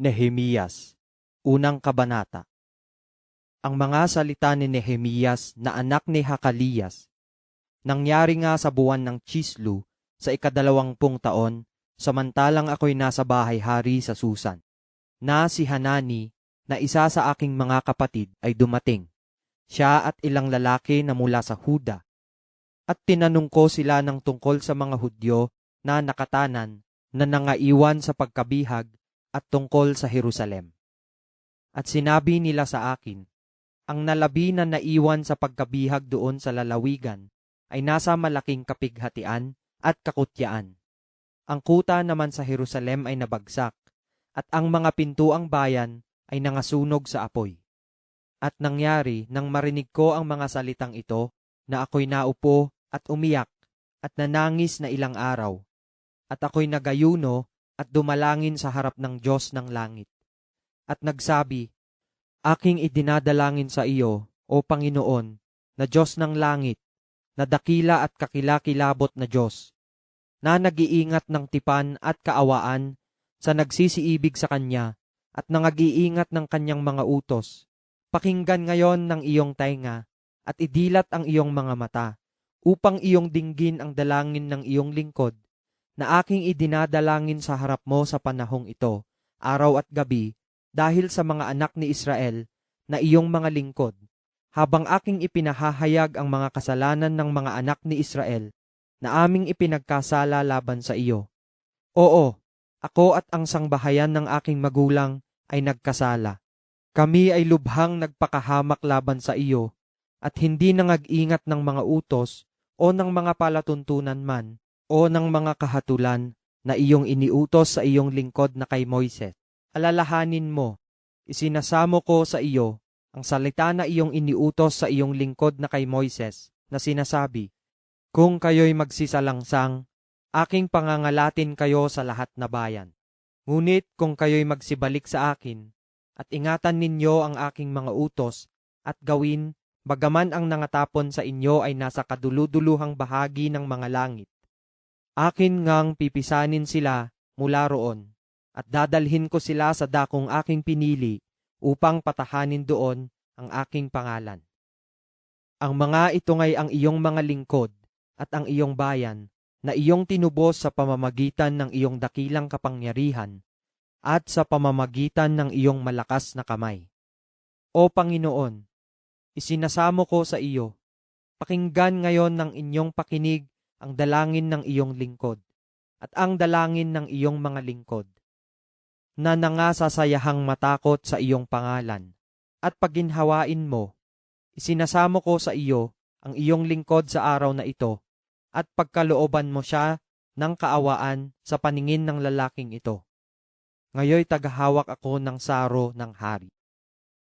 Nehemiyas, Unang Kabanata. Ang mga salita ni Nehemiyas na anak ni Hakaliyas, nangyari nga sa buwan ng Chislu sa ikadalawampung taon, samantalang ako'y nasa bahay-hari sa Susan, na si Hanani na isa sa aking mga kapatid ay dumating, siya at ilang lalaki na mula sa Huda, at tinanong ko sila ng tungkol sa mga Hudyo na nakatanan na nangaiwan sa pagkabihag at tungkol sa Jerusalem. At sinabi nila sa akin, ang nalabi na naiwan sa pagkabihag doon sa lalawigan ay nasa malaking kapighatian at kakutyaan. Ang kuta naman sa Jerusalem ay nabagsak, at ang mga pintuang bayan ay nangasunog sa apoy. At nangyari nang marinig ko ang mga salitang ito, na ako'y naupo at umiyak at nanangis na ilang araw. At ako'y nagayuno at dumalangin sa harap ng Diyos ng langit. At nagsabi, Aking idinadalangin sa iyo, O Panginoon, na Diyos ng langit, na dakila at kakilakilabot na Diyos, na nag-iingat ng tipan at kaawaan sa nagsisiibig sa Kanya at nangag-iingat ng Kanyang mga utos. Pakinggan ngayon ng iyong tainga at idilat ang iyong mga mata upang iyong dinggin ang dalangin ng iyong lingkod na aking idinadalangin sa harap mo sa panahong ito, araw at gabi, dahil sa mga anak ni Israel na iyong mga lingkod, habang aking ipinahahayag ang mga kasalanan ng mga anak ni Israel na aming ipinagkasala laban sa iyo. Oo, ako at ang sangbahayan ng aking magulang ay nagkasala. Kami ay lubhang nagpakahamak laban sa iyo at hindi nangag-ingat ng mga utos o ng mga palatuntunan man o ng mga kahatulan na iyong iniutos sa iyong lingkod na kay Moises. Alalahanin mo, isinasamo ko sa iyo ang salita na iyong iniutos sa iyong lingkod na kay Moises na sinasabi, Kung kayo'y magsisalangsang, aking pangangalatin kayo sa lahat na bayan. Ngunit kung kayo'y magsibalik sa akin, at ingatan ninyo ang aking mga utos, at gawin, bagaman ang nangatapon sa inyo ay nasa kaduluduluhang bahagi ng mga langit, Akin ngang pipisanin sila mula roon at dadalhin ko sila sa dakong aking pinili upang patahanin doon ang aking pangalan. Ang mga ito ngay ang iyong mga lingkod at ang iyong bayan na iyong tinubos sa pamamagitan ng iyong dakilang kapangyarihan at sa pamamagitan ng iyong malakas na kamay. O Panginoon, isinasamo ko sa iyo, pakinggan ngayon ng inyong pakinig ang dalangin ng iyong lingkod at ang dalangin ng iyong mga lingkod na nangasasayahang matakot sa iyong pangalan at paginhawain mo, isinasamo ko sa iyo ang iyong lingkod sa araw na ito at pagkalooban mo siya ng kaawaan sa paningin ng lalaking ito. Ngayoy tagahawak ako ng saro ng hari.